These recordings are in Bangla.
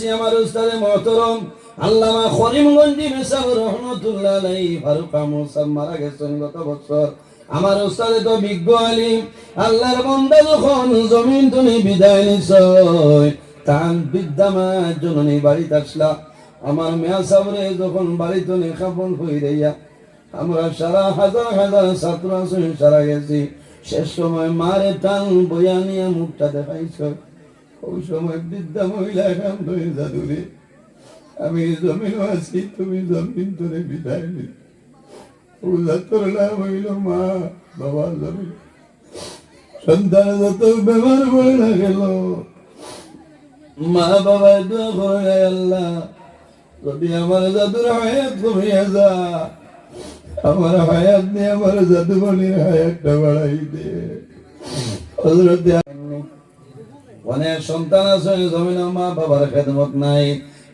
আমার উস্তাদে মহতরম, আল্লামা করিমগঞ্জি মেসাব রহমতুল্লাহ আলাইহি, ফারুক মুসাম মারা গেছেন গত বছর। আমার উস্তাদে তো বিজ্ঞ আলিম, আল্লাহর বন্দা যখন জমিন তুমি বিদায় নিছয় তান বিদ্যামা জননী বাড়িতে আসলা। আমার মেয়া সাবরে যখন বাড়িতে নেখাপন হয়ে রইয়া আমরা সারা হাজার হাজার ছাত্র আছেন, সারা গেছি। শেষ সময় মারে টান বইয়া নিয়ে মুখটা দেখাইছ। ওই সময় বৃদ্ধা মহিলা ধরে জাদুরে আমি আছি, তুমি জমিন তোরে বিদায় মা বাবা আল্লাহ, যদি আমার হায়াত আমার নিয়ে আমার জাদু বলির হায়াতটা বাড়াই দে। অনেক সন্তান আছে, জমিন মা বাবার খেদমত নাই,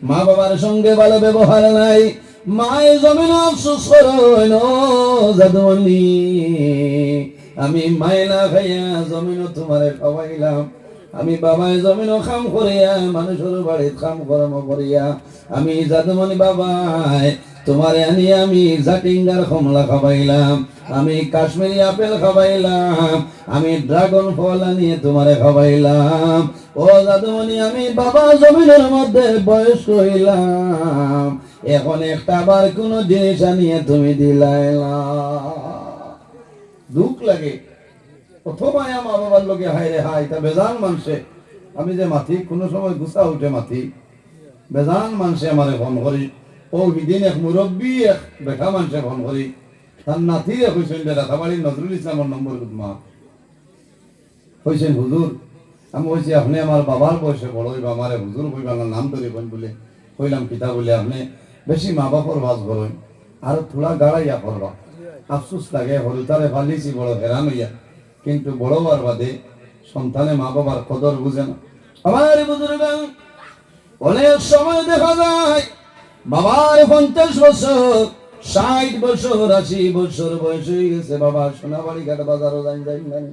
মা বাবার সঙ্গে ভালো ব্যবহার নাই মায় জমিন আফসোস জাদুমণি। আমি মাইলা খাইয়া জমিন তোমারে খাওয়াইলাম, আমি বাবাই জমিন খাম করিয়া, মানুষের বাড়িত খাম কর্ম করিয়া, আমি জাদুমণি বাবাই তোমারে আনি আমি জাটিঙ্গার কমলা খাবাইলাম আমি কাশ্মীরি আপেল খাবাইলাম আমি ড্রাগন ফল আনিয়ে তোমারে খাবাইলাম ও দাদুমণি আমি বাবা জমিনের মধ্যে বয়স হইলাম, এখন একটা আবার কোন জিনিস আনিয়ে তুমি দিলাইলা। দুঃখ লাগে। আয়া মা বাবার লোকে, হায় রে হায় তা বেজান মানুষে। আমি যে মাথি কোনো সময় গুছা উঠে মাথি বেজান মানুষে আমারে ফোন করি। ও মুরব্বী তার নজরুল ইসলামের নম্বর মা হয়েছেন হুজুর। আমি বলছি আপনি আমার বাবার বয়সে বড় হইবা হুজুর হইবা আমার নাম ধরে কইন বলে কইলাম পিতা বলে, আপনি বেশি মা বাপর বাস করবেন আর থোড়া গাড়াইয়া করবা। আফসোস লাগে হলুতারে ফালিছি, বড় হেরান হইয়া। কিন্তু বড় হওয়ার বাদে সন্তানে মা বাবার কদর বুঝে না। আমার বুজুর্গ, অনেক সময় দেখা যায় বাবার পঞ্চাশ বছর, ষাট বছর, আশি বছর বয়স হয়ে গেছে। বাবা সোনাবাড়ি ঘাট, বাজারও যাই যাই নাই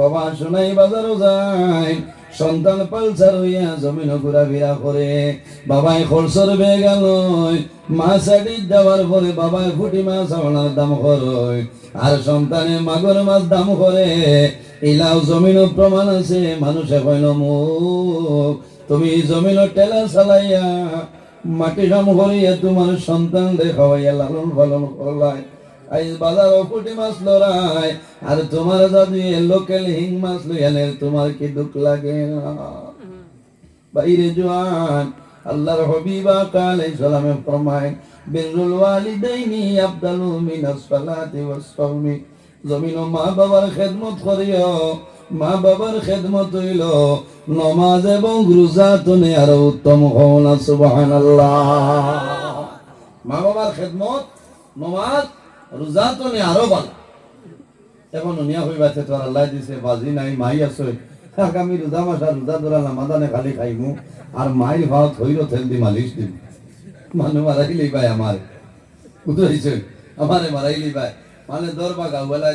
বাবা সোনাই বাজারও যায়। সন্তান পালসার হইয়া জমিন ঘোরাফেরা করে। বাবাই খরচর বেগ আনয় মাছ আদি যাওয়ার পরে বাবাই ফুটি মাছ আনার দাম করয় আর সন্তানে মাগর মাছ দাম করে। ইলাও জমিন প্রমাণ আছে, মানুষে কইল মুখ তুমি জমিন টেলা চালাইয়া মাটি কাম করিয়া তোমার সন্তান দেখাইয়া লালন পালন করলাই। আজ বাজার ফুটি মাছ লড়াই আর তোমার লোকাল হিং মাছ লইয়ালে তোমার কি দুঃখ লাগে না? বাইরে জোয়ান, আল্লাহর হবিবা কালাই সালামে ফরমায় বিরুল ওয়ালিদাইনি আফদালু মিনাস সালাতি ওয়াস সাওমি। জমিন মা বাবার খেদমত করিও মা বাবার খেদমত হইল, নমাজ এবং রোজা তুমি আরও উত্তম হও না, সুবহানাল্লাহ। মা বাবার খেদমত, নমাজ, রোজা তুমি আরও ভালো। এখন নিয়া হইবাতে তোর আল্লাহ দিছে, বাজি নাই, মাই আছে। আগামী রোজা মাসা রোজা ধরালাম মাদানে খালি খাইমু। আর মাই ভাত হইল তেল দি মালিশ দিম। মানুষ মারাইলি ভাই আমার। বুঝতে আমারে মারাইলি ভাই। মানে দরবা গাও বেলায়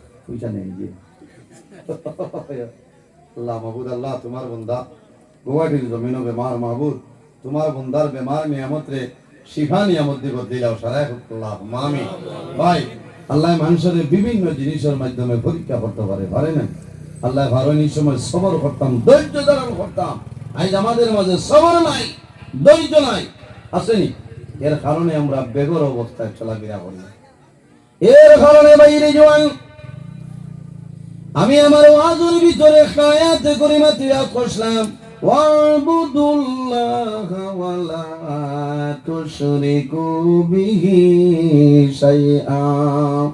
নেই আল্লাহ মাহবুদ আল্লাহ তোমার বন্দা। গুয়াহাটির জমিন বেমার মাহবুদ তোমার বন্দার বেমার রে শিফা নিয়ামত দিব দিলাও মামি, ভাই, আল্লাহ মানুষের বিভিন্ন জিনিসের মাধ্যমে পরীক্ষা করতে পারে পারে না? আল্লাহ ভারণীর সময় সবর করতাম, ধৈর্য ধারণ করতাম। আজ আমাদের মাঝে সবর নাই, ধৈর্য নাই। আসেনি? এর কারণে আমরা বেগর অবস্থায় চলাফেরা করি এর কারণে বাইরে জোয়ান আমি আমার ওয়াজুর ভিতরে খায়াত করে মাতিয়া কষলাম واعبدوا الله ولا تشركوا به شيئا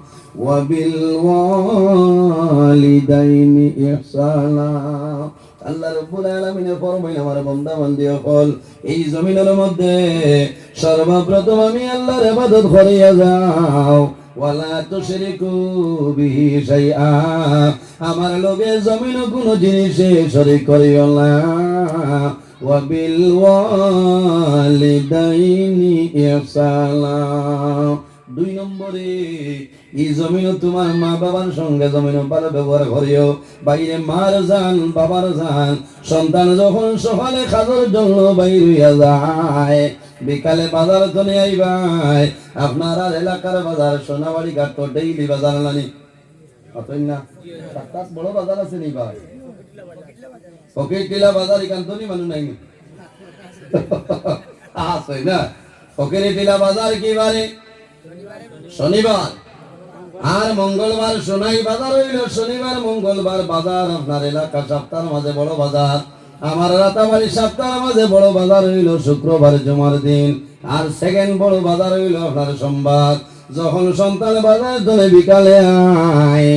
وبالوالدين إحسانا আল্লাহ রব্বুল আলামিনে ফরমাইন আমার বান্দা বান্দি হল এই জমিনের মধ্যে সর্বপ্রথম আমি আল্লাহর ইবাদত করিয়া যাও ওয়ালা আমার লগে জমিন কোনো জিনিসে শরীক করিও না। ওয়া বিল ওয়ালিদাইনি ইহসানা। দুই নম্বরে, এই জমিন তোমার মা বাবার সঙ্গে জমিন ভালো ব্যবহার করিও। বাইরে মার যান বাবার যান সন্তান যখন সকালে খাজর জন্য বাইর যায়। বিকালে বাজার চলে আইবাই। আপনার আর এলাকার বাজার, সোনাবাড়ি ঘাট তো ডেইলি বাজার নানি। না বড় বাজার আছে নি ভাই? ওকে টিলা বাজার এখান তো নি মানুষ নাই? আছে না। ওকে টিলা বাজার কি বারে? শনিবার। আর মঙ্গলবার সোনাই বাজার হইল, শনিবার, মঙ্গলবার বাজার। আপনার এলাকা সপ্তাহের মাঝে বড় বাজার। আমার রাতাবাড়ি সপ্তাহের মাঝে বড় বাজার হইল শুক্রবার জমার দিন, আর সেকেন্ড বড় বাজার হইল আপনার সোমবার। যখন সন্তান বাজার ধরে বিকালে আয়,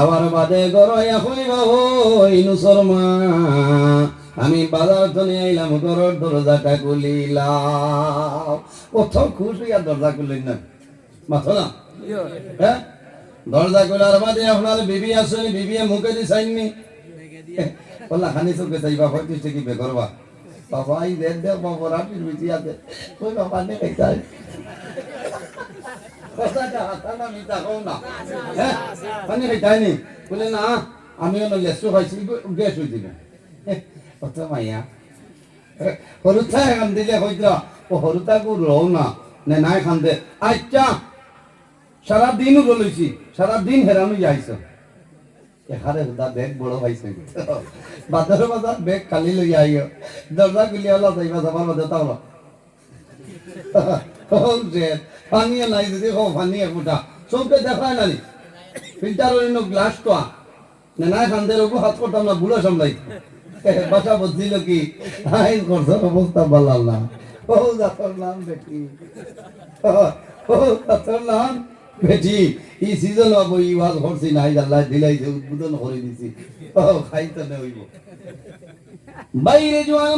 আবার বাদে গড়াই এখন বাবু ইনুসর মা। আমি বাজার ধরে আইলাম ঘরের দরজাটা খুলিলাম। কত খুশি আর দরজা খুললেন না? মাথো না? হ্যাঁ? দরজা খোলার বাদে আপনার বিবি আসেনি বিবি মুখে দি চাইনি বললা, খানি চোখে চাইবা পঁয়ত্রিশ টাকি বে? করবা বাবা, এই দেখ দেখ বাবা রাতির বিচি আছে। কই বাবা, নে চাই কথাটা হাসানা মিথ্যা কও না। হ্যাঁ আচ্ছা দিন দিন হেরানো যাইছ। এখানে দা ব্যাগ বড় পাইছে। বাজার বাজার ব্যাগ কালি লই আইও দরজা খুলি হলো যাইবা যাবার বাদে তাও যে পানি নাই যদি হো পানি একুটা চৌকে দেখায় নানি ফিল্টার অন্য গ্লাস তো না নাই খান্দের ওপর হাত করতাম না বুড়ো সামলাই বাসা বদলিল কি? হাই করছ অবস্থা বলাল না। ও জাতর নাম বেটি ও জাতর নাম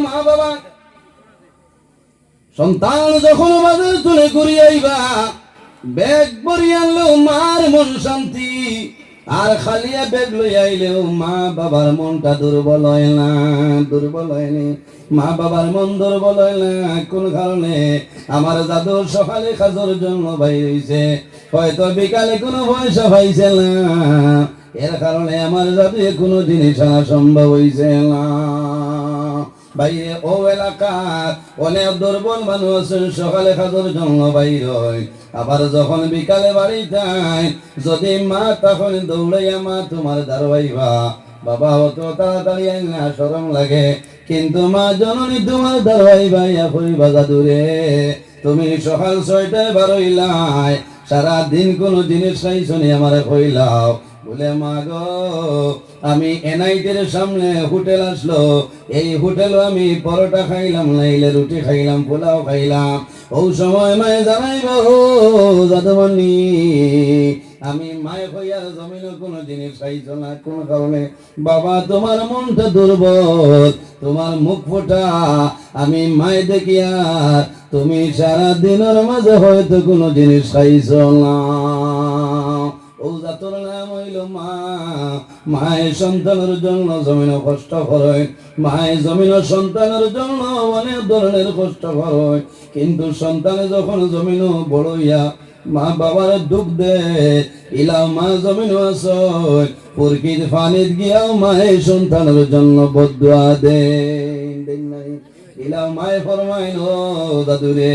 মা সন্তান যখন তুলে মার মন শান্তি, আর খালিয়া ব্যাগ লই আইলেও মা বাবার মনটা দুর্বল হয় না, দুর্বল হয়নি মা বাবার মন দুর্বল হয় না, কোন কারণে? আমার দাদু সকালে খাজর জন্য ভাই হইছে। হয়তো বিকালে কোনো পয়সা পাইছে না। এর কারণে আমার দাদু কোনো জিনিস আনা সম্ভব হইছে না। ও এলাকার অনেক দুর্বল মানুষ সকালে জন্য হয়। আবার যখন বিকালে বাড়ি যায় যদি মা তখন দৌড়াইয়া, মা, তোমার দাঁড়াইবা বাবা, অত তাড়াতাড়ি আইনা সরম লাগে। কিন্তু মা, জননী, তোমার দাঁড়াইবা ইয়া কইবা দূরে তুমি সকাল ছয়টায় বারইলাই সারা দিন কোনো জিনিস নাই নি আমার কইলাও। বলে, মা গো, আমি এনআইটির সামনে হোটেল আসলো। এই হোটেল আমি পরোটা খাইলাম, নাইলে রুটি খাইলাম, পোলাও খাইলাম। ও সময় মায়ে জানাই বাবু যাদবানি আমি মায়ে হইয়ার জমিনে কোনো জিনিস খাইছো না, কোন কারণে। বাবা, তোমার মনটা দুর্বল, তোমার মুখ ফোটা। আমি মায়ে দেখিয়া তুমি সারা দিনের মাঝে হয়তো কোনো জিনিস খাইছো না। ও জাতর নাম হইল মা। মায়ের সন্তানের জন্য জমিন কষ্ট করে মায়ের জমিন সন্তানের জন্য অনেক ধরনের কষ্ট করে কিন্তু সন্তানে যখন জমিন বড় হইয়া মা বাবার দুঃখ দে ইলা মা জমিন প্রকৃত ফানিত গিয়াও মায়ের সন্তানের জন্য বদুয়া দে নাই। ইলা মায়ে ফরমাইল, দাদুরে,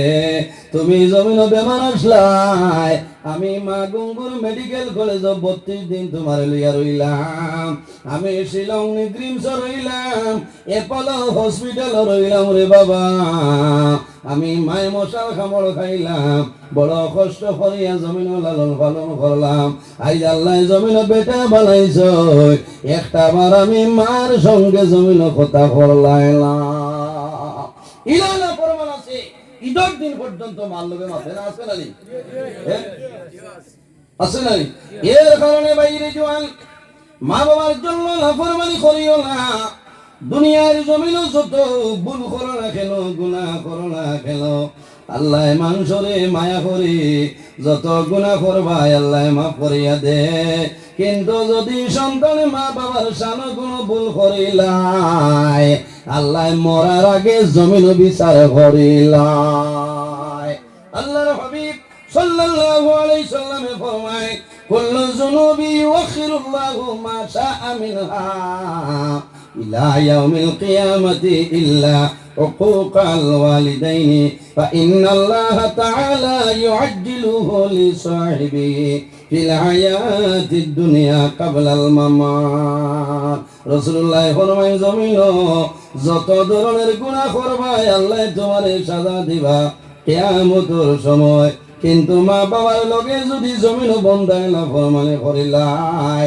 তুমি জমিন বেমার আসলাই। আমি মা গঙ্গুর মেডিকেল কলেজ বত্রিশ দিন তোমার লইয়া রইলাম। আমি শিলং নিগ্রিমস রইলাম এপলো হসপিটাল রইলাম রে বাবা। আমি মায়ে মশাল খামড় খাইলাম, বড় কষ্ট করিয়া জমিন লালন পালন করলাম। আই আল্লাহ জমিন বেটা বানাইছ একটা বার আমি মার সঙ্গে জমিন কথা করলাইলাম দিন? হ্যাঁ? না। দুনিয়ার জমিন ভুল করো না গুণা করো না কেন আল্লাহ মানুষরে মায়া করে, যত গুণা করবাই আল্লাহ মাফ করিয়া দে। কিন্তু যদি সন্তানে মা বাবার সানো কোনো ভুল করিলাই আল্লাহ মরার আগে জমিন বিচার করিলাই আল্লাহর হাবিব সাল্লাল্লাহু আলাইহি সাল্লামে ফরমায়, কুল্লু যুনুবি ইউখিরুল্লাহু মা শাআ মিনহা। ইলা ইয়াউমিল কিয়ামাতি ইল্লা حقوق الوالدين فإن الله تعالى يعجله لصاحبه في الحياة الدنيا قبل الممات رسول الله ফরমায় জমিন যত ধরনের গুনাহ করবাই আল্লাহ তোমার সাজা দিবা কেয়ামতের সময় কিন্তু মা বাবার লগে যদি জমিন বন্ধায় না ফরমানে করিলাই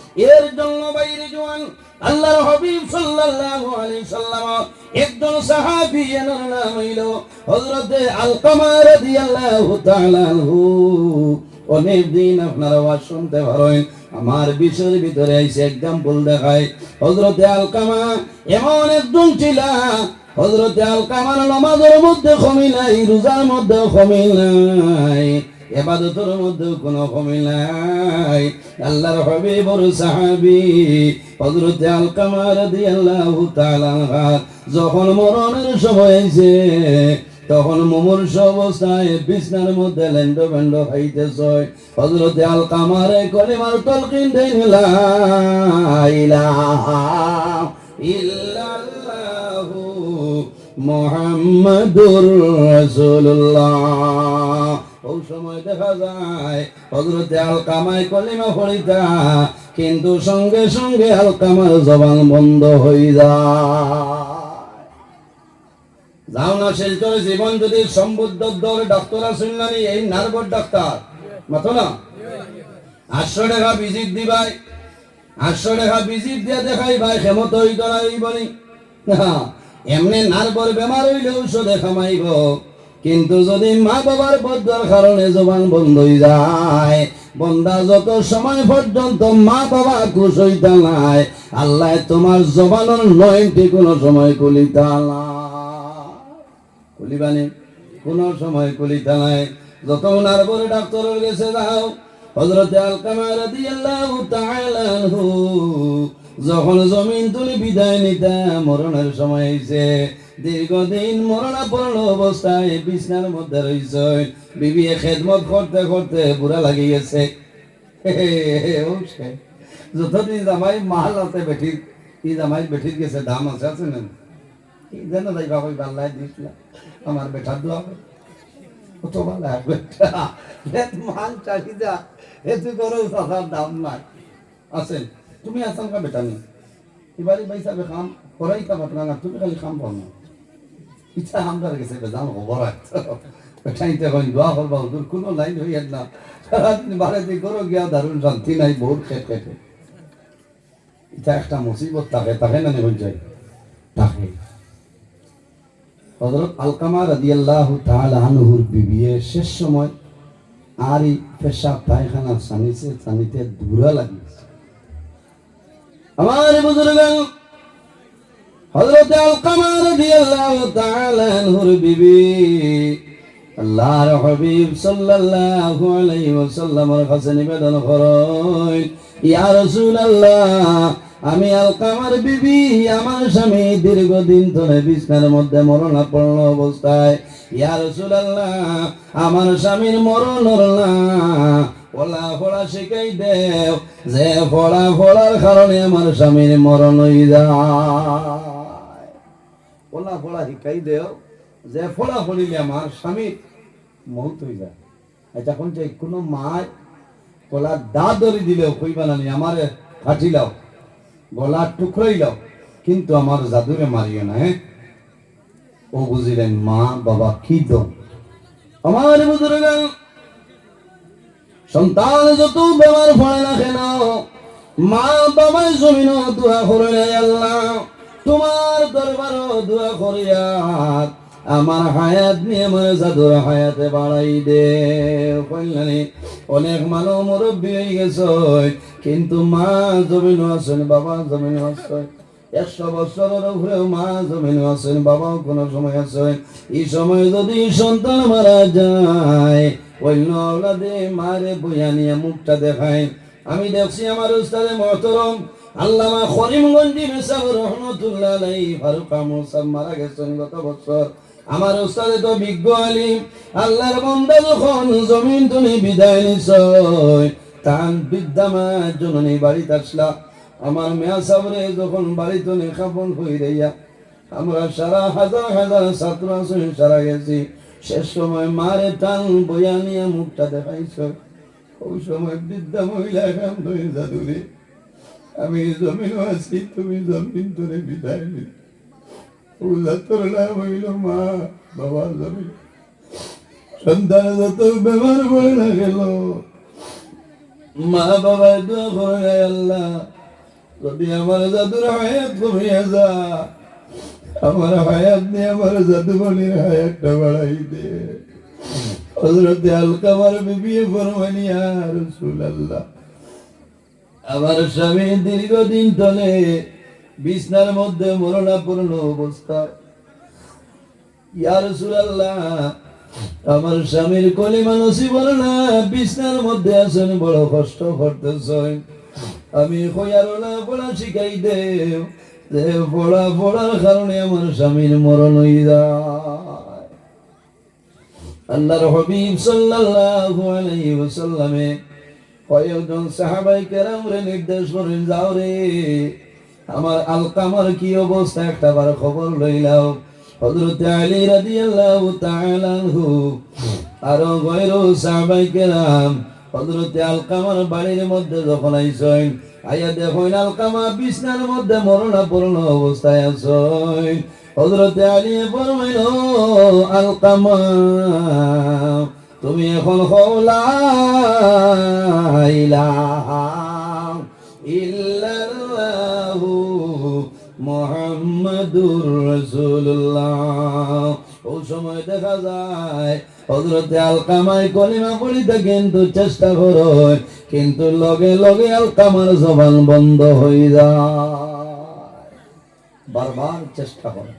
আল্লাহর হাবিব সাল্লাল্লাহু আলাইহি সাল্লাম একজন সাহাবী এনার নাম হইল হযরতে আলকামা রাদিয়াল্লাহু তাআলা অনেক দিন আপনারা আওয়াজ শুনতে পারেন, আমার বিষয়ের ভিতরে এসে এক্সাম্পল দেখায়। হজরতে আলকামা এমন একজন ছিল হজরতে আলকামার নমাজের মধ্যে কমি নাই, রোজার মধ্যে কমি নাই। এবাদতের মধ্যে কোনো কমি নাই। আল্লাহর হবে বড় সাহাবি হজরতে আলকামা রাদিয়াল্লাহু তাআলা যখন মরণের সময় হয়েছে তখন মুমূর্ষ অবস্থায় বিছনার মধ্যে লেন্ড বেন্ড খাইতেছ হজরতে আল কামারে কলিমার তলকিন দেন, লা ইলাহা ইল্লাল্লাহু মুহাম্মাদুর রাসূলুল্লাহ। ওই সময় দেখা যায় হজরতে আল কামাই কলিমা পড়িতা কিন্তু সঙ্গে সঙ্গে আল কামার জবান বন্ধ হয়ে যায়। যাও না শিলচর জীবন যদি সম্বুদ্ধ দল ডাক্তার আসেন না এই নার্ভর ডাক্তার, মাথো না? আটশো টাকা ভিজিট দিবাই, আটশো টাকা ভিজিট দিয়ে দেখাই ভাই ক্ষমতা হই তোরা এই বলি এমনি নার্ভর বেমার হইলে ঔষধে খামাইব। কিন্তু যদি মা বাবার বদ্ধার কারণে জবান বন্ধ হয়ে যায়, বন্দা যত সময় পর্যন্ত মা বাবা খুশ হইতা নাই, আল্লাহ তোমার জবানের নয়টি কোনো সময় কলিতা না? কলিবানি কোন সময় কলিতা নাই। যত উনার বলে ডাক্তারের গেছে, যাও। হজরতে আলকামা রাদিয়াল্লাহু তাআলা যখন জমিন তুলি বিদায় নিতা মরণের সময় হইছে দীর্ঘদিন মরণাপন্ন অবস্থায় বিছনার মধ্যে রইছে বিবি খেদমত করতে করতে বুড়া লাগি গেছে। যতদিন জামাই মাল আছে বেঠির ই জামাই বেঠির গেছে, দাম আছে আছে না? যেন তাই বাবা বাল্লাই দিছিল। আমার বেটার দোয়া কত মান চাহিদা এতে করো দাম নাই। আছেন তুমি আসাম কা বেটা নেই। এবারে পয়সা বে কাম করাই কা বাটনা না, তুমি খালি কাম পাও না ইচ্ছা হামদার গেছে এটা একটা মুসিবত থাকে থাকে না নেই যায় থাকে। হজরত আলকামা রাদিয়াল্লাহু তাআলা আনহুর বিবিয়ে শেষ সময় আর পেশাব পায়খানা সানিছে সানিতে দূরা লাগিয়েছে। আমার বুজুর্গান হজরত আলকামা রাদিয়াল্লাহু তাআলা আনহুর বিবি, আল্লাহর হাবিব সাল্লাল্লাহু আলাইহি ওয়াসাল্লামের কাছে নিবেদন করেন, ইয়া রাসূলুল্লাহ, আমি আলকামার বিবি, আমার স্বামী দীর্ঘদিন ধরে বিছনার মধ্যে মরণাপন্ন অবস্থায়। ইয়া রাসূলুল্লাহ, আমার স্বামীর মরণ না। ফলা ফলা শিখাই দেও, যে ফলা ফলার কারণে আমার স্বামীর মরণ হয়ে যায়। ফলা ফলা শিখাই দেও, যে ফলা ফলিলে আমার স্বামীর মৌত হয়ে যায়। এটা কোন চাই কোনো মায় কলা দা ধরে দিলেও কইবা না আমারে কাটিলাও গলা টুকরাইলাও কিন্তু আমার জাদুরে মারিও না হ্যাঁ ও বুঝিলেন মা, বাবা, কি দম? আমার বুজুর্গ সন্তান যত বেমার পড়ে না। কেন মা বাবা জমিন দোয়া করে আল্লাহ তোমার দরবার দোয়া করিয়া আমার হায়াত নিয়ে আমার জাদুর হায়াতে বাড়াই দে। কইলানি অনেক মানুষ মুরব্বী হয়ে গেছে, কিন্তু মা জমিন আছেন, বাবা জমিন আছেন একশো বছরের উপরেও মা জমিন আছেন, বাবাও কোনো সময় আছেন এই সময় যদি সন্তান মারা যায়, অন্য আওলাদে মারে বইয়া নিয়ে মুখটা দেখায়। আমি দেখছি আমার উস্তাদে মহতরম আল্লামা করিমগঞ্জি মেসাব রহমতুল্লাহ আলাই ফারুক সাহেব মারা গেছেন গত বছর। আমার উস্তাদে তো বিজ্ঞ আলিম। আল্লাহর বন্দা যখন জমিন তুমি বিদায় নিছয় তান বিদ্যামা জননী বাড়িতে আসলা। আমার মেয়া সাবরে যখন বাড়িতে নেখাপন হয়ে রইয়া আমরা সারা হাজার হাজার ছাত্র আসলে সারা গেছি। শেষ সময় মারে টান বইয়া নিয়ে মুখটা দেখাইছ ওই সময় বৃদ্ধা মহিলা এখন ধরে জাদুরে আমি জমিন আছি, তুমি জমিন ধরে বিদায় নি সন্তান যত ব্যবহার গেল। মা বাবা দোয়া আল্লাহ, যদি আমার জাদুর হায়াত কমিয়ে যা, আমার হায়াত নিয়ে আমার জাদুমণির হায়াতটা বাড়াই দে। হজরতে আলকামার বিবি ফরমানিয়া রসুল আল্লাহ আমার স্বামী দীর্ঘদিন তলে বিছনার মধ্যে মরণাপূর্ণ অবস্থা। আমার স্বামীর কলিমা নসিব না, বিছনার মধ্যে আছেন, বড় কষ্ট করতেছেন। আমি কয়ারলা পড়া শিখাই দে পড়া পড়ার কারণে আমার স্বামীর মরণ হয়ে যায়। আল্লাহর হবিব সাল্লাল্লাহু আলাইহি ওয়াসাল্লামে কয়েকজন সাহাবাই কেরামরে নির্দেশ করেন, যাও রে, আমার আলকামার কি অবস্থা? একটা বার খবর লইলাও হযরত আলী রাদিয়াল্লাহু তাআলা আর গয়রো সাহাবাই কেরাম, হযরত আলকামার বাড়ির মধ্যে যখন আইছেন আইয়া দেখুন আলকামা বিছনার মধ্যে মরণাপূর্ণ অবস্থায় আছেন। হযরত আলী ফরমাইল আলকামা তুমি এখন হলা ইলাহা ইল্লাল্লাহু মুহাম্মাদুর রাসূলুল্লাহ। ও সময় দেখা যায়, হযরতে আলকামায় কলিমা পড়িতে কিন্তু চেষ্টা করো, কিন্তু লগে লগে আলকামার জবান বন্ধ হয়ে যায়। বারবার চেষ্টা করে।